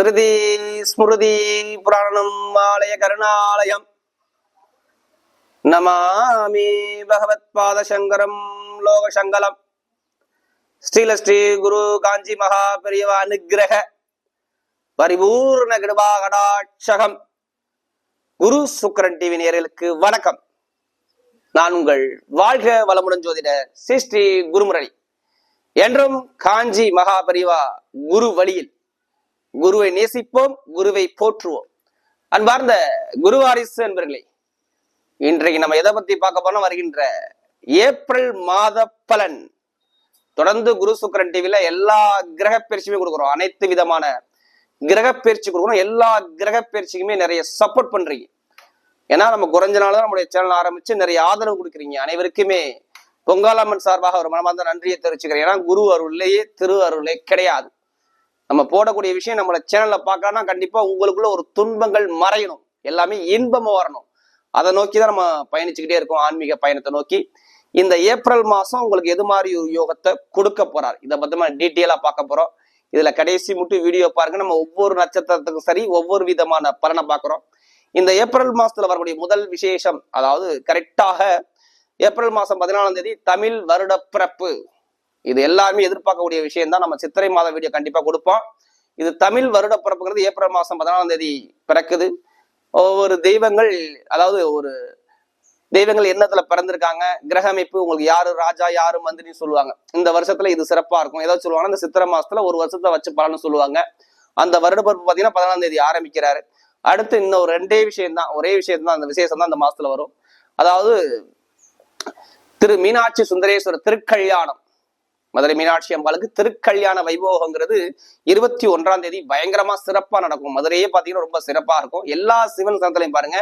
ஸ்ருதி ஸ்மிருதி புராணம் ஆலய கருணாலயம். நமாமி பகவத் பாத சங்கரம் லோக சங்கலம் ஸ்ரீல ஸ்ரீ குரு காஞ்சி மகா பெரியவா அனுகிரக பரிபூர்ண கிருபா கடாட்சகம் குரு சுக்கரன் டிவி நேர்களுக்கு வணக்கம். நான் உங்கள் வாழ்க வளமுடன் ஜோதிடர் ஸ்ரீ ஸ்ரீ குருமுரளி. என்றும் காஞ்சி மகா பெரியவா குரு வழியில் குருவை நேசிப்போம் குருவை போற்றுவோம். அன்பார்ந்த குருவாரிசு என்பர்களே இன்றைக்கு நம்ம எதை பத்தி பார்க்க போனோம் வருகின்ற ஏப்ரல் மாத பலன். தொடர்ந்து குரு சுக்கரன் டிவில எல்லா கிரக பயிற்சியுமே கொடுக்குறோம். அனைத்து விதமான கிரக பயிற்சி கொடுக்குறோம். எல்லா கிரக பயிற்சிக்குமே நிறைய சப்போர்ட் பண்றீங்க. ஏன்னா நம்ம குறைஞ்ச நாள் தான் நம்முடைய சேனல் ஆரம்பிச்சு நிறைய ஆதரவு கொடுக்குறீங்க. அனைவருக்குமே பொங்காலம்மன் சார்பாக ஒரு மனமார்ந்த நன்றியை தெரிவிச்சுக்கிறேன். ஏன்னா குரு அருள்லேயே திரு அருளே கிடையாது. நம்ம போடக்கூடிய விஷயம் நம்மளை சேனல்ல பார்க்கணும்னா கண்டிப்பா உங்களுக்குள்ள ஒரு துன்பங்கள் மறையணும். எல்லாமே இன்பமா வரணும். அதை நோக்கி தான் நம்ம பயணிச்சுக்கிட்டே இருக்கோம். ஆன்மீக பயணத்தை நோக்கி. இந்த ஏப்ரல் மாசம் உங்களுக்கு எது மாதிரி ஒரு யோகத்தை கொடுக்க போறார்? இதை பத்தி டீட்டெயிலா பார்க்க போறோம். இதுல கடைசி மட்டும் வீடியோ பாருங்க. நம்ம ஒவ்வொரு நட்சத்திரத்துக்கும் சரி ஒவ்வொரு விதமான பலனை பார்க்குறோம். இந்த ஏப்ரல் மாசத்துல வரக்கூடிய முதல் விசேஷம் அதாவது கரெக்டாக ஏப்ரல் மாசம் பதினாலாம் தேதி தமிழ் வருட பிறப்பு இது எல்லாருமே எதிர்பார்க்கக்கூடிய விஷயம் தான் நம்ம சித்திரை மாத வீடியோ கண்டிப்பா கொடுப்போம். இது தமிழ் வருட பிறப்புங்கிறது ஏப்ரல் மாசம் பதினாலாம் தேதி பிறக்குது. ஒவ்வொரு தெய்வங்கள் அதாவது ஒரு தெய்வங்கள் எண்ணத்துல பிறந்திருக்காங்க. கிரக அமைப்பு உங்களுக்கு யாரு ராஜா யாரு மந்திரின்னு சொல்லுவாங்க. இந்த வருஷத்துல இது சிறப்பா இருக்கும். ஏதாவது சொல்லுவாங்கன்னா இந்த சித்திரை மாசத்துல ஒரு வருஷத்தை வச்சு பலன்னு சொல்லுவாங்க. அந்த வருட பிறப்பு பாத்தீங்கன்னா பதினாலாம் தேதி ஆரம்பிக்கிறாரு. அடுத்து இன்னும் ஒரு ரெண்டே விஷயம் தான் ஒரே விஷயம் தான் அந்த விசேஷம் தான் அந்த மாசத்துல வரும். அதாவது திரு மீனாட்சி சுந்தரேஸ்வரர் திருக்கல்யாணம். மதுரை மீனாட்சி அம்பாளுக்கு திருக்கல்யாண வைபோகங்கிறது இருபத்தி ஒன்றாம் தேதி பயங்கரமா சிறப்பா நடக்கும். மதுரையே பாத்தீங்கன்னா ரொம்ப சிறப்பா இருக்கும். எல்லா சிவன் சந்தலையும் பாருங்க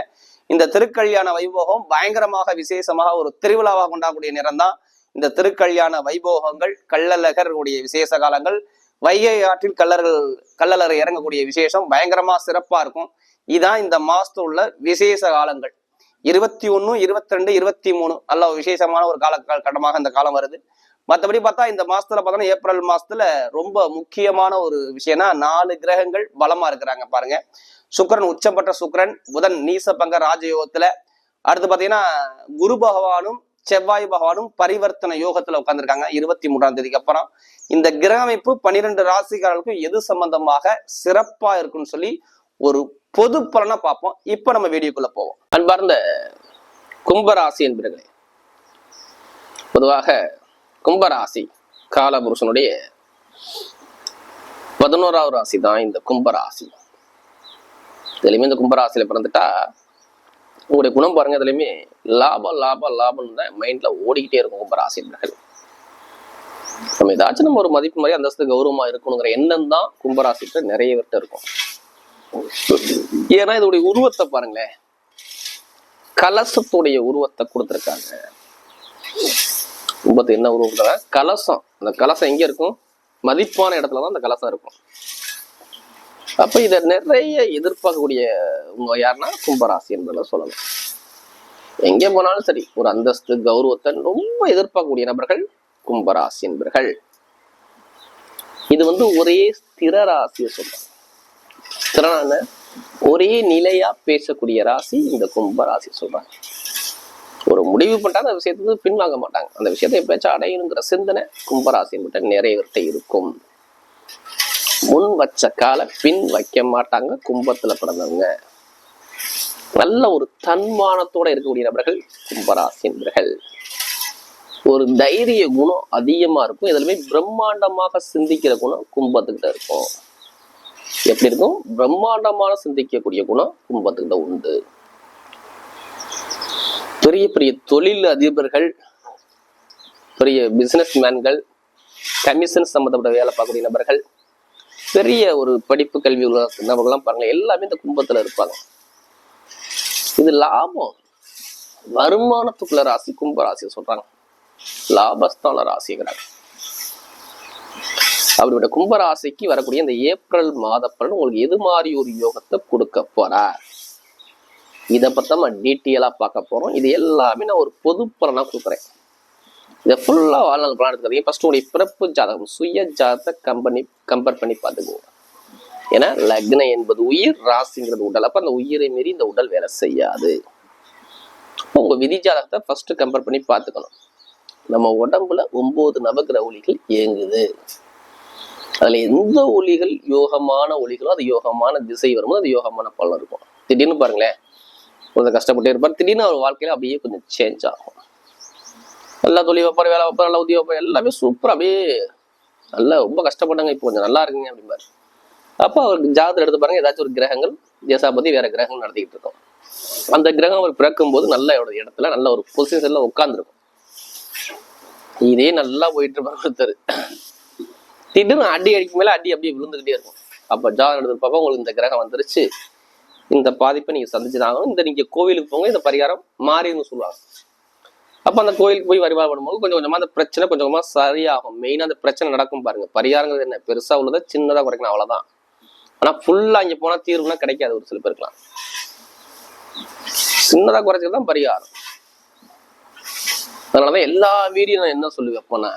இந்த திருக்கல்யாண வைபோகம் பயங்கரமாக விசேஷமாக ஒரு திருவிழாவாக கொண்டாடக்கூடிய நேரம் தான் இந்த திருக்கல்யாண வைபோகங்கள் கள்ளழகருடைய விசேஷ காலங்கள் வைகை ஆற்றில் கல்லர்கள் கள்ளழகர் இறங்கக்கூடிய விசேஷம் பயங்கரமா சிறப்பா இருக்கும். இதான் இந்த மாசத்துல உள்ள விசேஷ காலங்கள். இருபத்தி ஒண்ணு இருபத்தி ரெண்டு இருபத்தி மூணு நல்ல விசேஷமான ஒரு கால கட்டமாக இந்த காலம் வருது. மற்றபடி பார்த்தா இந்த மாசத்துல பார்த்தோன்னா ஏப்ரல் மாசத்துல ரொம்ப முக்கியமான ஒரு விஷயம்னா நாலு கிரகங்கள் பலமா இருக்கிறாங்க பாருங்க. சுக்கரன் உச்சப்பட்ட சுக்கரன் புதன் நீசபங்க ராஜயோகத்துல. அடுத்து பாத்தீங்கன்னா குரு பகவானும் செவ்வாய் பகவானும் பரிவர்த்தனை யோகத்துல உட்காந்துருக்காங்க இருபத்தி மூன்றாம் தேதிக்கு அப்புறம். இந்த கிரக அமைப்பு பன்னிரெண்டு ராசிக்காரர்களுக்கும் எது சம்பந்தமாக சிறப்பா இருக்குன்னு சொல்லி ஒரு பொது பலனை பார்ப்போம். இப்ப நம்ம வீடியோக்குள்ள போவோம். அன்பார்ந்த கும்பராசி என்பர்களே பொதுவாக கும்பராசி. காலபுருஷனுடைய பதினோராவது ராசி தான் இந்த கும்பராசி. இதுலையுமே இந்த கும்பராசியில பிறந்துட்டா உங்களுடைய குணம் பாருங்க இதுலையுமே லாபம் லாபம் லாபம்னு தான் மைண்ட்ல ஓடிக்கிட்டே இருக்கும் கும்பராசி நம்ம ஏதாச்சும் நம்ம ஒரு மதிப்பு மாதிரி அந்தஸ்து கௌரவமா இருக்கணுங்கிற எண்ணம் தான் கும்பராசிட்ட நிறைய பேர்கிட்ட இருக்கும். ஏன்னா இதோடைய உருவத்தை பாருங்களேன். கலசத்துடைய உருவத்தை கொடுத்துருக்காங்க. கும்பத்தை என்ன உருவம் கலசம். அந்த கலசம் எங்க இருக்கும்? மதிப்பான இடத்துல தான் அந்த கலசம் இருக்கும். அப்ப இத நிறைய எதிர்பார்க்கக்கூடிய உங்க யாருன்னா? கும்பராசி என்பதை சொல்லலாம். எங்க போனாலும் சரி ஒரு அந்தஸ்து கௌரவத்தை ரொம்ப எதிர்பார்க்கக்கூடிய நபர்கள் கும்பராசி என்பர்கள். இது வந்து ஒரே ஸ்திர ராசியை சொல்றாங்க. திறனான ஒரே நிலையா பேசக்கூடிய ராசி இந்த கும்ப ராசி சொல்றாங்க. ஒரு முடிவு பண்ணிட்டா அந்த விஷயத்துக்கு பின்வாங்க மாட்டாங்க. அந்த விஷயத்தை எப்பயாச்சும் அடையணுங்கிற சிந்தனை கும்பராசி மட்டும் நிறைய இருக்கும். முன் வச்ச கால பின் வைக்க மாட்டாங்க கும்பத்துல பிறந்தவங்க. நல்ல ஒரு தன்மானத்தோட இருக்கக்கூடிய நபர்கள் கும்பராசி என்பர்கள் ஒரு தைரிய குணம் அதிகமா இருக்கும். இதுலமே பிரம்மாண்டமாக சிந்திக்கிற குணம் கும்பத்துக்கிட்ட இருக்கும். எப்படி இருக்கும்? பிரம்மாண்டமான சிந்திக்கக்கூடிய குணம் கும்பத்துக்கிட்ட உண்டு. பெரிய பெரிய தொழில் அதிபர்கள் பெரிய பிசினஸ் மேன்கள் கமிஷன் சம்மந்தப்பட்ட வேலை பார்க்கக்கூடிய நபர்கள் பெரிய ஒரு படிப்பு கல்வி நபர்கள்லாம் பாருங்க எல்லாமே இந்த கும்பத்துல இருப்பாங்க. இது லாபம். வருமானத்துக்குள்ள ராசி கும்ப ராசி சொல்றாங்க. லாபஸ்தான ராசிங்கிறாங்க. அப்படிப்பட்ட கும்பராசிக்கு வரக்கூடிய இந்த ஏப்ரல் மாத பலன் உங்களுக்கு எது மாதிரி ஒரு யோகத்தை கொடுக்க போறார்? இதை பற்றி நம்ம டீட்டெயிலா பார்க்க போகிறோம் இது எல்லாமே நான் ஒரு பொது பலனாக கொடுக்குறேன். இதை ஃபுல்லாக வாழ்நாள் பலன் எடுத்துக்காதீங்க. ஃபர்ஸ்ட் உங்களுடைய பிறப்பு ஜாதகம் சுய ஜாதகத்தை கம்பெனி கம்பேர் பண்ணி பார்த்துக்கோங்க. ஏன்னா லக்னம் என்பது உயிர் ராசிங்கிறது உடல். அப்போ அந்த உயிரை மீறி இந்த உடல் வேலை செய்யாது. உங்கள் விதி ஜாதகத்தை ஃபஸ்ட்டு கம்பேர் பண்ணி பார்த்துக்கணும். நம்ம உடம்புல ஒம்பது நவகிரக ஒளிகள் இயங்குது. அதில் எந்த ஒளிகள் யோகமான ஒளிகளோ அது யோகமான திசை வரும்போது அது யோகமான பலன் இருக்கும். திடீர்னு பாருங்களேன். கொஞ்சம் கஷ்டப்பட்டு இருப்பார். திடீர்னு அவர் வாழ்க்கையில அப்படியே கொஞ்சம் சேஞ்ச் ஆகும். நல்லா தொழில் வைப்பார் வேலை வைப்பார் நல்லா உதவி வைப்பார் எல்லாமே சூப்பர் அப்படியே நல்லா ரொம்ப கஷ்டப்பட்டாங்க. இப்போ கொஞ்சம் நல்லா இருக்குங்க அப்படிம்பாரு. அப்போ அவருக்கு ஜாதகத்தில் எடுத்து பாருங்க ஏதாச்சும் ஒரு கிரகங்கள் தேசாபதி வேற கிரகங்கள் நடத்திக்கிட்டு இருக்கோம். அந்த கிரகம் அவர் பிறக்கும் போது நல்ல இடத்துல நல்ல ஒரு பொசிஷன்ல உட்காந்துருக்கும் இதே நல்லா போயிட்டு இருப்பாங்க ஒருத்தர். திடீர்னு அடி அடிக்கும் மேல அடி அப்படியே விழுந்துகிட்டே இருக்கும். அப்ப ஜாதகம் எடுத்து பார்ப்போம் உங்களுக்கு இந்த கிரகம் வந்துருச்சு. இந்த பாதிப்பை நீங்க சந்திச்சுதான் ஆகணும் இந்த நீங்க கோவிலுக்கு போங்க இந்த பரிகாரம் மாறின்னு சொல்லுவாங்க. அப்ப அந்த கோயிலுக்கு போய் வழிபாடு பண்ணும்போது கொஞ்சம் கொஞ்சமா அந்த பிரச்சனை கொஞ்சம் கொஞ்சமா சரியாகும். மெயினா அந்த பிரச்சனை நடக்கும் பாருங்க. பரிகாரங்கிறது என்ன? பெருசா உள்ளதை சின்னதா குறைக்கணும் அவ்வளவுதான். ஆனா ஃபுல்லா இங்க போனா தீர்வுனா கிடைக்காது ஒரு சில பேருக்குலாம். சின்னதா குறைச்சது தான் பரிகாரம். அதனாலதான் எல்லா வீடியோ நான் என்ன சொல்லி வைப்பேன்னா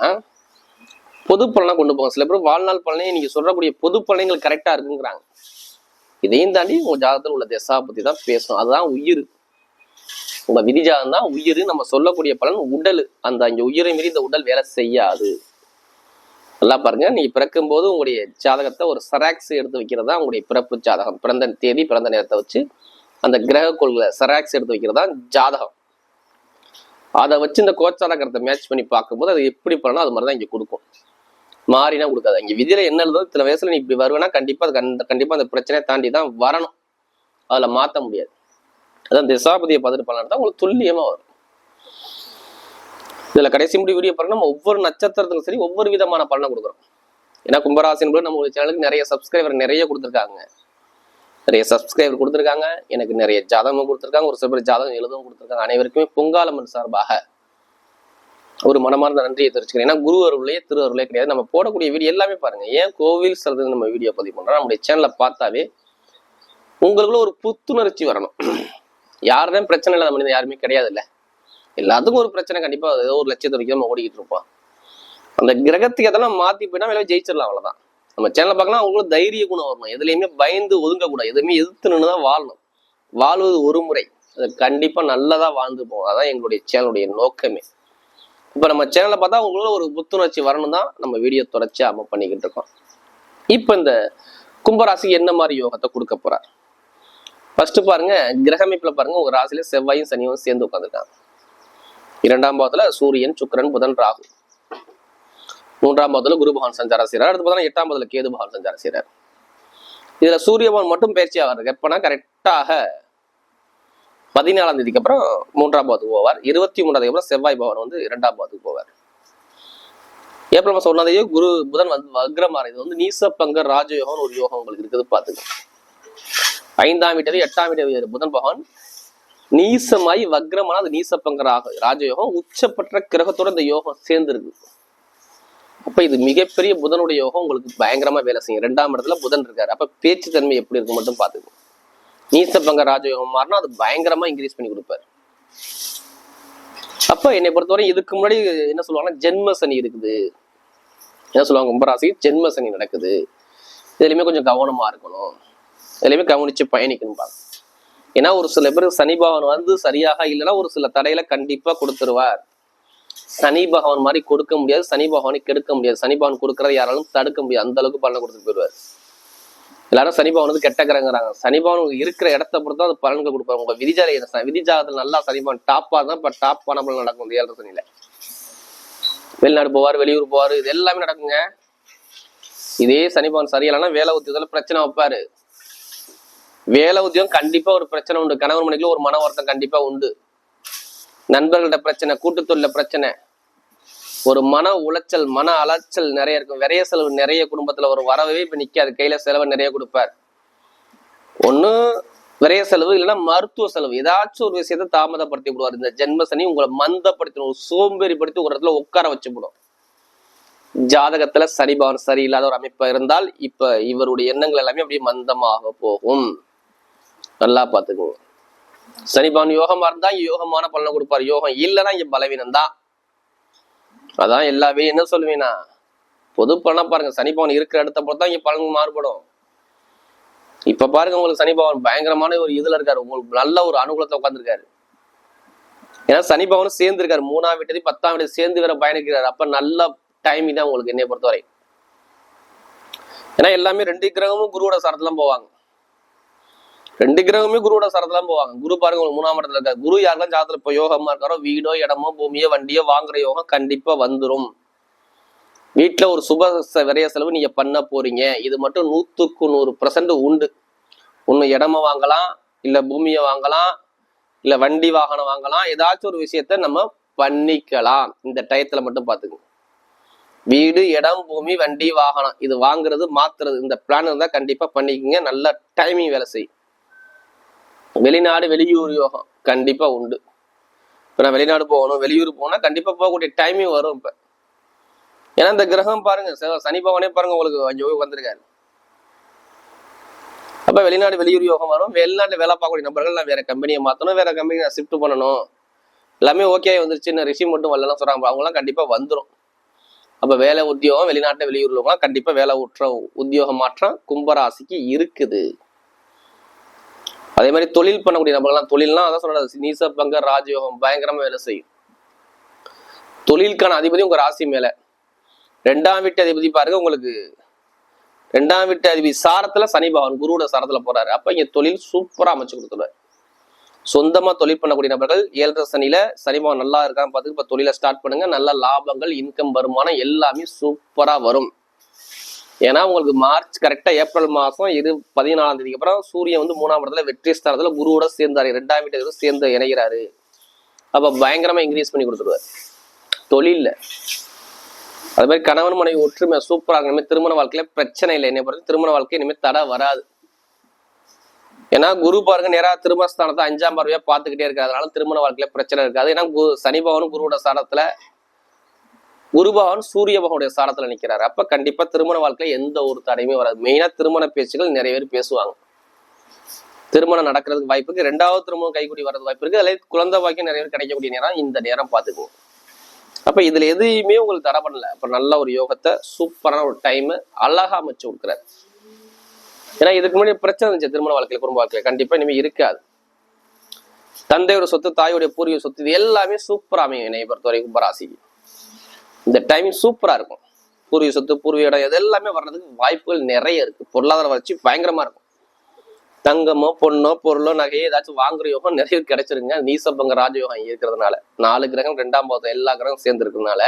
பொது பலனா கொண்டு போவாங்க சில பேர் வாழ்நாள் பலனே நீங்க சொல்லக்கூடிய பொது பலனைகள் கரெக்டா இருக்குங்கிறாங்க. இதையும் தாண்டி உங்க ஜாதகத்தில் உள்ள திசா பத்தி தான் பேசணும். அதுதான் உயிர். உங்க விதிஜாதம் தான் உயிர். நம்ம சொல்லக்கூடிய பலன் உடல். அந்த இங்க உயிரை மீறி இந்த உடல் வேலை செய்யாது. நல்லா பாருங்க. நீ பிறக்கும் போது உங்களுடைய ஜாதகத்தை ஒரு சராக்ஸ் எடுத்து வைக்கிறது தான் உங்களுடைய பிறப்பு ஜாதகம். பிறந்த தேதி பிறந்த நேரத்தை வச்சு அந்த கிரக கொள்கை சராக்ஸ் எடுத்து வைக்கிறது தான் ஜாதகம். அதை வச்சு இந்த கோச்சாரகரத்தை மேட்ச் பண்ணி பார்க்கும்போது அது எப்படி பண்ணணும் அது மாதிரி தான் இங்கே கொடுக்கும். மாறினா கொடுக்காது. இங்க விதியில என்ன எழுதோ சில வயசுல நீ இப்படி வருவேன்னா கண்டிப்பா அது கண்டிப்பா அந்த பிரச்சனையை தாண்டி தான் வரணும். அதுல மாத்த முடியாது. அதான் திசாபதியை பார்த்துட்டு பண்ணலாம் தான் உங்களுக்கு துல்லியமா வரும். இதுல கடைசி முடி வீடியோ பாருங்க. நம்ம ஒவ்வொரு நட்சத்திரத்துக்கும் சரி ஒவ்வொரு விதமான பலனை கொடுக்குறோம். ஏன்னா கும்பராசின் போது நம்ம சேனலுக்கு நிறைய சப்ஸ்கிரைபர் நிறைய கொடுத்துருக்காங்க. நிறைய சப்ஸ்கிரைபர் கொடுத்துருக்காங்க. எனக்கு நிறைய ஜாதகமும் கொடுத்துருக்காங்க. ஒரு சில பேர் ஜாதகம் எழுதவும் கொடுத்துருக்காங்க. அனைவருக்குமே பொங்காலம்மன் சார்பாக ஒரு மனமார்ந்த நன்றியை தெரிவிச்சுக்கிறேன். ஏன்னா குரு அருளே திரு அருளே கிடையாது. நம்ம போடக்கூடிய வீடியோ எல்லாமே பாருங்க. ஏன் கோவில் சிறந்தது நம்ம வீடியோ பதிவு பண்றோம்? நம்முடைய சேனலை பார்த்தாவே உங்களுக்குள்ள ஒரு புத்துணர்ச்சி வரணும். யாருதான் பிரச்சனை இல்லாத மனிதன் யாருமே கிடையாது இல்ல எல்லாத்துக்கும் ஒரு பிரச்சனை கண்டிப்பா ஏதோ ஒரு லட்சியத்தை வரைக்கும் நம்ம ஓடிக்கிட்டு இருப்போம். அந்த கிரகத்துக்கு எதெல்லாம் மாத்தி போயிட்டா வேலை ஜெயிச்சிடலாம் அவ்வளவுதான். நம்ம சேனல் பார்க்கலாம் அவங்களுக்கு தைரிய குணம் வரணும். எதுலையுமே பயந்து ஒதுங்கக்கூடாது. எதுவுமே எதிர்த்து நின்று தான் வாழணும். வாழ்வது ஒரு முறை. அது கண்டிப்பா நல்லதா வாழ்ந்து போகும் அதான் எங்களுடைய சேனலுடைய நோக்கமே. இப்போ நம்ம சேனலை பார்த்தா உங்களோட ஒரு புத்துணர்ச்சி வரணும் தான் நம்ம வீடியோ தொடர்ச்சி நம்ம பண்ணிக்கிட்டு இருக்கோம். இப்போ இந்த கும்பராசிக்கு என்ன மாதிரி யோகத்தை கொடுக்க போறார்? ஃபர்ஸ்ட் பாருங்க கிரகமைப்பில் பாருங்க உங்க ராசியில செவ்வாயும் சனியும் சேர்ந்து உட்காந்துருக்காங்க இரண்டாம் பாவத்துல சூரியன் சுக்கிரன் புதன் ராகு. மூன்றாம் பாவத்துல குரு பகவான் சஞ்சாரம் செய்யறார் அடுத்து பார்த்தா எட்டாம் பாவத்துல கேது பகவான் சஞ்சாரம் செய்யறார் இதுல சூரிய பகவான் மட்டும் பயிற்சியாக ஆகிறது எப்பனா கரெக்டாக பதினாலாம் தேதிக்கு அப்புறம் மூன்றாம் பாவத்துக்கு போவார். இருபத்தி மூணாம் தேதி அப்புறம் செவ்வாய் பவன் வந்து இரண்டாம் பாவத்துக்கு போவார். ஏப்ரல் மாதம் ஒன்றாம் குரு புதன் வந்து வக்ரமாறு இது வந்து நீச பங்க ராஜயோகம்னு ஒரு யோகம் உங்களுக்கு இருக்குது பாத்துங்க ஐந்தாம் வீட்டது எட்டாம் வீட்டு புதன் பகவான். நீசமாய் வக்ரமான அது நீசப்பங்க ராக ராஜயோகம் உச்சப்பட்ட கிரகத்தோட இந்த யோகம் சேர்ந்துருக்கு. அப்ப இது மிகப்பெரிய புதனுடைய யோகம் உங்களுக்கு பயங்கரமா வேலை செய்யும். ரெண்டாம் இடத்துல புதன் இருக்காரு. அப்ப பேச்சு தன்மை எப்படி இருக்கு மட்டும் பாத்துக்கோ நீசப்பங்க ராஜயோகம் மாறினா அது பயங்கரமா இன்க்ரீஸ் பண்ணி கொடுப்பாரு. அப்ப என்னை பொறுத்தவரை இதுக்கு முன்னாடி என்ன சொல்லுவாங்கன்னா ஜென்ம சனி இருக்குது. என்ன சொல்லுவாங்க கும்பராசி ஜென்ம சனி நடக்குது. இதுலயுமே கொஞ்சம் கவனமா இருக்கணும். இதுலயுமே கவனிச்சு பயணிக்கணும் பாருங்க. ஏன்னா ஒரு சில பேர் சனி பகவான் வந்து சரியாக இல்லைன்னா ஒரு சில தடையில கண்டிப்பா கொடுத்துருவார். சனி பகவான் மாதிரி கொடுக்க முடியாது சனி பகவானை கெடுக்க முடியாது. சனி பகவான் கொடுக்கறத யாராலும் தடுக்க முடியாது. அந்த அளவுக்கு பலனை கொடுத்துட்டு போயிடுவார். எல்லாரும் சனிபவன் வந்து கெட்ட கிரகங்கிறாங்க. சனிபவன் இருக்கிற இடத்த பொறுத்து அது பலன்கள் கொடுப்பாங்க உங்க விதிஜாலை விதிஜாதத்தில் நல்லா சனிபவன் டாப்பா தான் இப்ப டாப் பண நடக்கும் இந்த ஏழரை சனியில. வெளிநாடு போவார் வெளியூர் போவார் இது எல்லாமே நடக்குங்க. இதே சனிபவன் சரியில்லைன்னா வேலை உத்தியோகத்துல பிரச்சனை வைப்பாரு. வேலை உத்தியோகம் கண்டிப்பா ஒரு பிரச்சனை உண்டு. கணவன் மனைவிக்குள்ள ஒரு மன வருத்தம் கண்டிப்பா உண்டு. நண்பர்கள்ட்ட பிரச்சனை கூட்டுத்தொழில பிரச்சனை. ஒரு மன உளைச்சல் மன அலைச்சல் நிறைய இருக்கும். விரைய செலவு நிறைய குடும்பத்துல ஒரு வரவே இப்ப நிக்காது. கையில செலவு நிறைய கொடுப்பார். ஒண்ணு விரைய செலவு இல்லைன்னா மருத்துவ செலவு. ஏதாச்சும் ஒரு விஷயத்தை தாமதப்படுத்தி விடுவார். இந்த ஜென்மசனி உங்களை மந்தப்படுத்தணும் ஒரு சோம்பேறிப்படுத்தி ஒரு இடத்துல உட்கார வச்சு விடும் ஜாதகத்துல சனி பவன் சரியில்லாத ஒரு அமைப்பா இருந்தால் இப்ப இவருடைய எண்ணங்கள் எல்லாமே அப்படியே மந்தமாக போகும். நல்லா பாத்துக்கோங்க சனி பவன் யோகமா இருந்தா யோகமான பலனை கொடுப்பாரு. யோகம் இல்லைன்னா இங்க பலவீனம் தான் அதான் எல்லாவே என்ன சொல்லுவேனா பொது பலனா பாருங்க சனி பவன் இருக்கிற இடத்த பொறுத்தா இங்க பலன் மாறுபடும். இப்ப பாருங்க உங்களுக்கு சனி பவன் பயங்கரமான ஒரு இதுல இருக்காரு. உங்களுக்கு நல்ல ஒரு அனுகூலத்தை உட்காந்துருக்காரு ஏன்னா சனி பவனும் சேர்ந்து இருக்காரு மூணாம் வீட்டு பத்தாம் வீட்டு சேர்ந்து வேற பயணிக்கிறாரு. அப்ப நல்ல டைமிங் தான் உங்களுக்கு என்னைய பொறுத்தவரை. ஏன்னா எல்லாமே ரெண்டு கிரகமும் குருவோட சரத்துல போவாங்க. ரெண்டு கிரகமே குருவோட சரத்துலாம் போவாங்க. குரு பாருங்க உங்களுக்கு மூணாம் இடத்துல இருக்காரு. குரு யாரெல்லாம் ஜாதத்துல இப்போ யோகமா இருக்காரோ வீடோ இடமோ பூமியோ வண்டியோ வாங்குற யோகம் கண்டிப்பா வந்துடும் வீட்டுல ஒரு சுப விரைய செலவு நீங்க பண்ண போறீங்க. இது மட்டும் நூத்துக்கு நூறு பர்சன்ட் உண்டு. ஒண்ணு இடமா வாங்கலாம் இல்ல பூமியை வாங்கலாம் இல்ல வண்டி வாகனம் வாங்கலாம். ஏதாச்சும் ஒரு விஷயத்த நம்ம பண்ணிக்கலாம். இந்த டயத்துல மட்டும் பாத்துக்கோங்க. வீடு இடம் பூமி வண்டி வாகனம் இது வாங்குறது மாத்துறது இந்த பிளான் இருந்தா கண்டிப்பா பண்ணிக்கோங்க. நல்ல டைமிங் வேலை செய்யும். வெளிநாடு வெளியூர் யோகம் கண்டிப்பா உண்டு. இப்ப நான் வெளிநாடு போகணும் வெளியூர் போனா கண்டிப்பா போகக்கூடிய டைமிங் வரும் இப்ப. ஏன்னா இந்த கிரகம் பாருங்க சனி பவனே பாருங்க உங்களுக்கு அஞ்சு வந்திருக்காரு. அப்ப வெளிநாடு வெளியூர் யோகம் வரும். வெளிநாட்டுல வேலை பார்க்கக்கூடிய நபர்கள் நான் வேற கம்பெனியை மாத்தணும் வேற கம்பெனி நான் ஷிஃப்ட் பண்ணணும். எல்லாமே ஓகே வந்துருச்சு இன்னும் ரிஷி மட்டும் வரலாம் சொல்றாங்க. அவங்களாம் கண்டிப்பா வந்துடும் அப்ப வேலை உத்தியோகம் வெளிநாட்டு வெளியூர்லாம் கண்டிப்பா வேலை உற்ற உத்தியோக மாற்றம் கும்பராசிக்கு இருக்குது. அதே மாதிரி தொழில் பண்ணக்கூடிய நபர்கள்லாம் தொழில்னா அதான் சொல்றது நீச பங்க ராஜயோகம் பயங்கரமா வேலை செய்யும். தொழிலுக்கான அதிபதி உங்க ராசி மேல. ரெண்டாம் வீட்டு அதிபதி பாருங்க உங்களுக்கு ரெண்டாம் வீட்டு அதிபதி சாரத்துல சனி பகவான் குருவோட சாரத்துல போறாரு. அப்ப இங்க தொழில் சூப்பரா அமைச்சு கொடுத்துருவாரு. சொந்தமா தொழில் பண்ணக்கூடிய நபர்கள் ஏழரை சனியில சனி பகவான் நல்லா இருக்கான்னு பார்த்து இப்ப தொழிலை ஸ்டார்ட் பண்ணுங்க. நல்ல லாபங்கள் இன்கம் வருமானம் எல்லாமே சூப்பரா வரும். ஏன்னா உங்களுக்கு மார்ச் கரெக்டா ஏப்ரல் மாசம் இது பதினாலாம் தேதிக்கு அப்புறம் சூரியன் வந்து மூணாம் இடத்துல வெற்றி ஸ்தானத்துல குருவோட சேர்ந்தாரு. ரெண்டாம் வீட்டுக்கு சேர்ந்து இணைகிறாரு. அப்ப பயங்கரமா இன்க்ரீஸ் பண்ணி கொடுத்துருவாரு. தொழில்ல. அது மாதிரி கணவன் மனைவி ஒற்றுமை சூப்பரா இனிமேல் திருமண வாழ்க்கையில பிரச்சனை இல்லை. என்னை பொறுத்து திருமண வாழ்க்கை இனிமேல் தடை வராது. ஏன்னா குரு பாருங்க நேராக திருமண ஸ்தானத்தை அஞ்சாம் பார்வையா பார்த்துக்கிட்டே இருக்காது அதனால திருமண வாழ்க்கையில பிரச்சனை இருக்காது. ஏன்னா கு- சனி பவனும் குருவோட ஸ்தானத்துல குருபவன் சூரிய பகவனுடைய சாரத்துல நிக்கிறாரு. அப்ப கண்டிப்பா திருமண வாழ்க்கையில எந்த ஒரு தடையுமே வராது. மெயினா திருமண பேச்சுகள் நிறைய பேர் பேசுவாங்க. திருமணம் நடக்கிறதுக்கு வாய்ப்பு இருக்கு. ரெண்டாவது திருமணம் கைகூடி வர்றது வாய்ப்பு இருக்கு. அதுல குழந்தை வாக்கியம் நிறைய பேர் கிடைக்கக்கூடிய நேரம் இந்த நேரம் பாத்துக்கோங்க. அப்ப இதுல எதையுமே உங்களுக்கு தடை பண்ணல. அப்ப நல்ல ஒரு யோகத்தை சூப்பரான ஒரு டைம் அழகா அமைச்சு கொடுக்குறாரு. ஏன்னா இதுக்கு முன்னாடி பிரச்சனை இருந்துச்சு திருமண வாழ்க்கையில குடும்ப வாழ்க்கையில. கண்டிப்பா இனிமே இருக்காது. தந்தையோட சொத்து தாயோடைய பூர்வீக சொத்து இது எல்லாமே சூப்பரா அமையும். என்னை பொறுத்தவரை கும்பராசிக்கு. இந்த டைமிங் சூப்பராக இருக்கும். பூர்வீக சொத்து பூர்வீக இடம் இது எல்லாமே வர்றதுக்கு வாய்ப்புகள் நிறைய இருக்குது பொருளாதார வளர்ச்சி பயங்கரமாக இருக்கும். தங்கமோ பொண்ணோ பொருளோ நகையோ ஏதாச்சும் வாங்குற யோகம் நிறைய கிடைச்சிருங்க. நீசப்பங்க ராஜயோகம் இருக்கிறதுனால. நாலு கிரகம் ரெண்டாம் பாவம் எல்லா கிரகம் சேர்ந்து இருக்கிறதுனால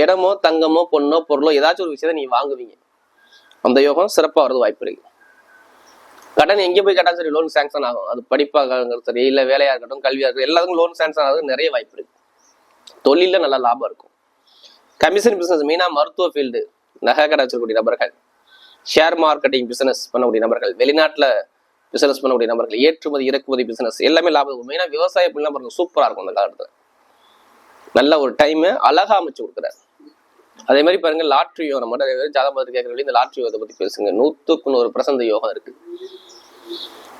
இடமோ தங்கமோ பொண்ணோ பொருளோ ஏதாச்சும் ஒரு விஷயத்தை நீ வாங்குவீங்க. அந்த யோகம் சிறப்பாக வரது வாய்ப்பு இருக்கு. கடன் எங்கே போய் கேட்டா சரி லோன் சேங்ஷன் ஆகும். அது படிப்பாக சரி இல்லை வேலையாக இருக்கட்டும் கல்வியாக இருக்கட்டும் எல்லாத்துக்கும் லோன் சேங்ஷன் ஆகிறது நிறைய வாய்ப்பு இருக்கு. தொழிலில் நல்லா லாபம் இருக்கும். கமிஷன் பிசினஸ் மெயினா மருத்துவ ஃபீல்டு நகை கடை வச்சிருக்கக்கூடிய நபர்கள் ஷேர் மார்க்கெட்டிங் பிசினஸ் பண்ணக்கூடிய நபர்கள் வெளிநாட்டுல பிசினஸ் பண்ணக்கூடிய நபர்கள் ஏற்றுமதி இறக்குமதி பிசினஸ் எல்லாமே லாபம். மெயினாக விவசாய பிள்ளை பாருங்க சூப்பராக இருக்கும் அந்த காலத்துல. நல்ல ஒரு டைம் அழகா அமைச்சு கொடுக்குறாரு. அதே மாதிரி பாருங்க லாட்ரி யோகம். நம்ம நிறைய கேட்கறது இந்த லாட்ரி யோகத்தை பத்தி பேசுங்க. நூற்றுக்கு நூறு பிரசந்த யோகம் இருக்கு.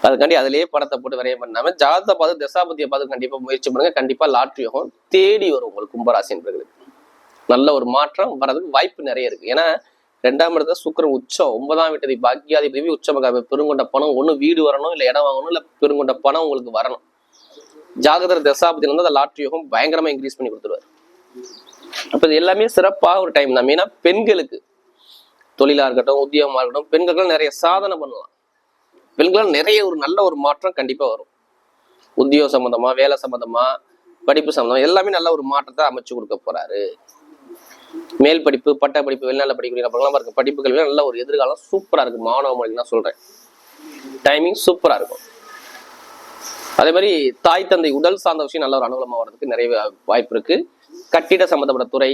அதுக்காண்டி அதிலேயே படத்தை போட்டு வரைய பண்ணாம ஜாதகத்தை பார்த்து தசாபதியை பார்த்து கண்டிப்பா முயற்சி பண்ணுங்க. கண்டிப்பா லாட்ரி யோகம் தேடி வரும் உங்களுக்கு கும்பராசி என்பர்களுக்கு நல்ல ஒரு மாற்றம் வர்றதுக்கு வாய்ப்பு நிறைய இருக்கு. ஏன்னா ரெண்டாம் இடத்துல சுக்கரன் உச்சம் ஒன்பதாம் வீட்டதி பாக்கியாதிபதி உச்சமாக பெருங்கொண்ட பணம் ஒண்ணு வீடு வரணும் இல்ல இடம் வாங்கணும் இல்ல பெருங்கொண்ட பணம் உங்களுக்கு வரணும். ஜாகதர் தசாபதியில வந்து அந்த லாட்ரி யோகம் பயங்கரமா இன்க்ரீஸ் பண்ணி கொடுத்துருவாரு. அப்ப இது எல்லாமே சிறப்பாக ஒரு டைம் தான். மெயினா பெண்களுக்கு தொழிலா இருக்கட்டும் உத்தியோகமா இருக்கட்டும் பெண்களுக்கு நிறைய சாதனை பண்ணலாம். பெண்களால் நிறைய ஒரு நல்ல ஒரு மாற்றம் கண்டிப்பா வரும். உத்தியோக சம்பந்தமா வேலை சம்பந்தமா படிப்பு சம்பந்தமா எல்லாமே நல்ல ஒரு மாற்றத்தை அமைச்சு கொடுக்க போறாரு. மேல் படிப்பு பட்ட படிப்பு வெளிநாட்டுல படிக்கக்கூடிய நபர்கள்லாம் இருக்க படிப்புகள் நல்ல ஒரு எதிர்காலம் சூப்பரா இருக்கு. மாணவ மொழிக்கு நான் சொல்றேன். டைமிங் சூப்பரா இருக்கும். அதே மாதிரி தாய் தந்தை உடல் சார்ந்த விஷயம் நல்ல ஒரு அனுகூலமா வர்றதுக்கு நிறைய வாய்ப்பு இருக்கு. கட்டிட சம்பந்தப்பட்ட துறை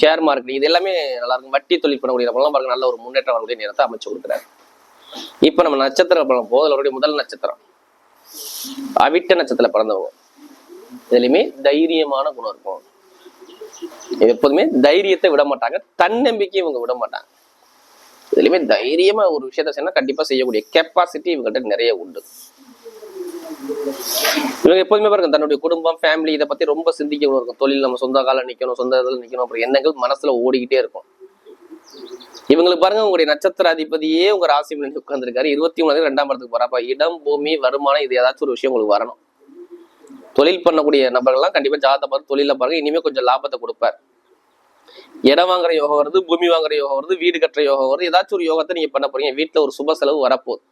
ஷேர் மார்க்கெட் இது எல்லாமே நல்லா இருக்கும். வட்டி தொழில் பண்ணக்கூடிய நபர்கள்லாம் பாருங்க நல்ல ஒரு முன்னேற்றம் வரக்கூடிய நேரத்தை அமைச்சு கொடுக்குறாரு. இப்ப நம்ம நட்சத்திர பலம் போதலருடைய முதல் நட்சத்திரம். அவிட்ட நட்சத்திரம் பிறந்தவங்க. இதுலயுமே தைரியமான குணம் இருக்கும். எப்போதுமே தைரியத்தை விட மாட்டாங்க. தன்னம்பிக்கையை இவங்க விட மாட்டாங்க. இதுலயுமே தைரியமா ஒரு விஷயத்த செய்யணும் கண்டிப்பா செய்யக்கூடிய கெப்பாசிட்டி இவங்கள்ட்ட நிறைய உண்டு. இவங்க எப்போதுமே பாருங்க தன்னுடைய குடும்பம் ஃபேமிலி இதை பத்தி ரொம்ப சிந்திக்கணும் இருக்கும். தொழில் நம்ம சொந்த காலம் நிக்கணும் சொந்த இதில் நிக்கணும் அப்புறம் எண்ணங்கள் மனசுல ஓடிக்கிட்டே இருக்கும். இவங்களுக்கு பாருங்க உங்களுடைய நட்சத்திர அதிபதியே உங்க ராசி உட்கார்ந்துருக்காரு. இருபத்தி மூணு ரெண்டாம் இடத்துக்கு போறப்ப இடம் பூமி வருமானம் இது ஏதாச்சும் ஒரு விஷயம் உங்களுக்கு வரணும். தொழில் பண்ணக்கூடிய நபர்கள்லாம் கண்டிப்பா ஜாதகத்தை பார்த்து தொழில பாருங்க. இனிமே கொஞ்சம் லாபத்தை கொடுப்பார். இடம் வாங்குற யோகம் வருது பூமி வாங்குற யோகம் வருது வீடு கட்டுற யோகம் வருது. ஏதாச்சும் ஒரு யோகத்தை நீங்க பண்ண போறீங்க. வீட்டுல ஒரு சுப செலவு வரப்போகுது.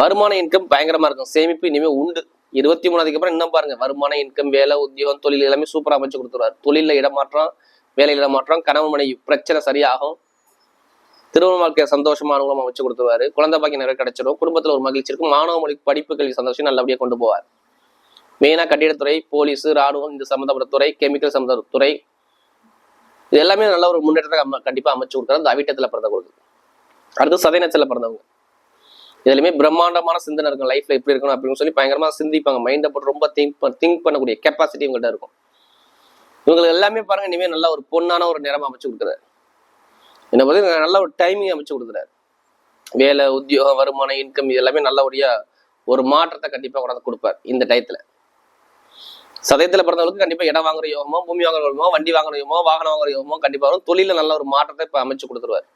வருமான இன்கம் பயங்கரமா இருக்கும். சேமிப்பு இனிமே உண்டு. இருபத்தி மூணாவதுக்கு அப்புறம் இன்னும் பாருங்க. வருமான இன்கம் வேலை உத்தியோகம் தொழில் எல்லாமே சூப்பரா அமைச்சு கொடுத்துருவாரு. தொழில இடமாற்றம் வேலையில இடமாற்றம் கணவன் மனைவி பிரச்சனை சரியாகும். திருமண வாழ்க்கை சந்தோஷமா அனுகூலம் அமைச்சு கொடுத்துருவாரு. குழந்தை பாக்கி நிறைய கிடைச்சிடும். குடும்பத்துல ஒரு மகிழ்ச்சி இருக்கும். மாணவ மொழி படிப்பு கல்வி சந்தோஷம் நல்லபடியாக கொண்டு போவார். மெயினாக கட்டிடத்துறை போலீஸ் ராணுவம் இந்த சம்மந்தப்பட்ட துறை கெமிக்கல் சம்மந்தப்பட்ட துறை இது எல்லாமே நல்ல ஒரு முன்னேற்றத்தை கண்டிப்பாக கண்டிப்பா அமைச்சு கொடுக்குறாரு இந்த அவிட்டத்தில் பிறந்தவங்களுக்கு அடுத்து சதயநச்சல பிறந்தவங்க. இதுலையுமே பிரம்மாண்டமான சிந்தனை இருக்கும். லைஃப்ல எப்படி இருக்கணும் அப்படின்னு சொல்லி பயங்கரமா சிந்திப்பாங்க. மைண்டை போட்டு ரொம்ப திங்க் திங்க் பண்ணக்கூடிய கெப்பாசிட்டி இவங்கள்ட்ட இருக்கும். இவங்களுக்கு எல்லாமே பாருங்க இனிமே நல்ல ஒரு பொண்ணான ஒரு நேரம் அமைச்சு கொடுக்குறாரு. என்ன பத்தி நல்ல ஒரு டைமிங் அமைச்சு கொடுக்குறாரு. வேலை உத்தியோகம் வருமானம் இன்கம் இது எல்லாமே நல்லபடியா ஒரு மாற்றத்தை கண்டிப்பா கொண்டாந்து கொடுப்பார் இந்த டயத்துல சதயத்தில் பிறந்தவங்களுக்கு கண்டிப்பாக இடம் வாங்குற யோகமோ பூமி வாங்குற யோகமோ வண்டி வாங்குற யோகமோ வாகனம் வாங்குற யோகமோ கண்டிப்பாக வரும். தொழில நல்ல ஒரு மாற்றத்தை இப்போ அமைச்சு கொடுத்துருவாரு.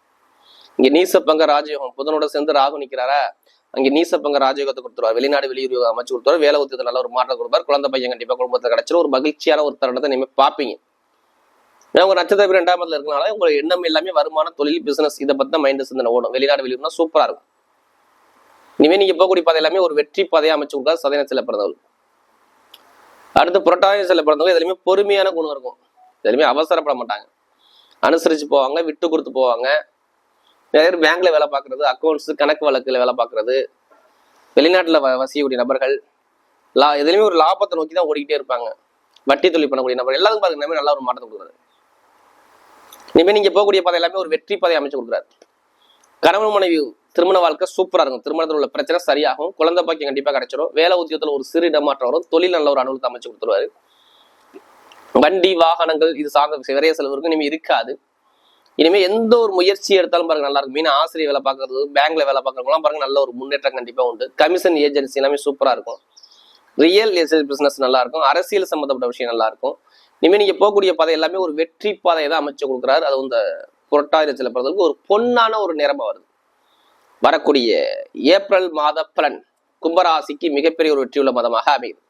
இங்கே நீசப்பங்க ராஜயோகம் புதனோட சேர்ந்து ராகு நிற்கிறாரா அங்கே நீசப்பங்க ராஜயோகத்தை கொடுத்துருவார். வெளிநாடு வெளியூர் யோகம் அமைச்சு கொடுத்துருவார். வேலை உத்தியத்தில் நல்ல ஒரு மாற்றம் கொடுப்பார். குழந்தை பையன் கண்டிப்பாக குடும்பத்தில் கிடைச்சிரும். ஒரு மகிழ்ச்சியான ஒரு தருணத்தை நீங்கள் பார்ப்பீங்க ஏன்னா உங்க நட்சத்திரம் ரெண்டாம் இடத்துல இருக்கனால உங்க எண்ணம் எல்லாமே வருமானம் தொழில் பிசினஸ் இதை பத்தி மைண்ட் சிந்தனை ஓடும். வெளிநாடு வெளியூர்னா சூப்பரா இருக்கும். இனிமேல் நீங்க போகக்கூடிய பாதை எல்லாமே ஒரு வெற்றி பாதையை அமைச்சு கொடுக்காது சதயனத்துல பிறந்தவர்கள் அடுத்து புரட்டாதி சில பிறந்தவங்க இதுலயுமே பொறுமையான குணம் இருக்கும். இதுலயுமே அவசரப்பட மாட்டாங்க. அனுசரிச்சு போவாங்க விட்டு கொடுத்து போவாங்க. நிறைய பேர் பேங்க்ல வேலை பார்க்கறது அக்கௌண்ட்ஸ் கணக்கு வழக்குல வேலை பார்க்கறது. வெளிநாட்டில் வ வசிக்கக்கூடிய நபர்கள் லா எதுலையுமே ஒரு லாபத்தை நோக்கி தான் ஓடிக்கிட்டே இருப்பாங்க. வட்டி தொழில் பண்ணக்கூடிய நபர் எல்லாரும் பாருங்க நல்லா ஒரு மாற்றத்தை கொடுக்குறாரு. இனிமேல் நீங்க போகக்கூடிய பாதை எல்லாமே ஒரு வெற்றி பாதை அமைச்சு கொடுக்குறாரு. கணவன் மனைவி திருமண வாழ்க்கை சூப்பராக இருக்கும். திருமணத்தில் உள்ள பிரச்சனை சரியாகும். குழந்தை பாக்கியம் கண்டிப்பாக கிடைச்சிடும் வேலை உத்தியத்தில் ஒரு சிறு இடமாற்றம் வரும். தொழில் நல்ல ஒரு அனுபவத்தை அமைச்சு கொடுத்துருவாரு. வண்டி வாகனங்கள் இது சார்ந்த விரைய செலவு இனிமேல் இனிமே இருக்காது. இனிமேல் எந்த ஒரு முயற்சி எடுத்தாலும் பாருங்க நல்லா இருக்கும். மீன் ஆசிரியர் வேலை பார்க்கறது பேங்க்ல வேலை பார்க்கறவங்களாம் பாருங்க நல்ல ஒரு முன்னேற்றம் கண்டிப்பாக உண்டு. கமிஷன் ஏஜென்சி எல்லாமே சூப்பராக இருக்கும். ரியல் எஸ்டேட் பிசினஸ் நல்லா இருக்கும். அரசியல் சம்மந்தப்பட்ட விஷயம் நல்லா இருக்கும். இனிமேல் நீங்க போகக்கூடிய பாதை எல்லாமே ஒரு வெற்றி பாதையை தான் அமைச்சு கொடுக்குறாரு. அது இந்த புரட்டாயிரத்தில் பிறந்தவங்களுக்கு ஒரு பொன்னான ஒரு நேரமாக வருது. வரக்கூடிய ஏப்ரல் மாத பலன் கும்பராசிக்கு மிகப்பெரிய ஒரு வெற்றியுள்ள மதமாக அமையுது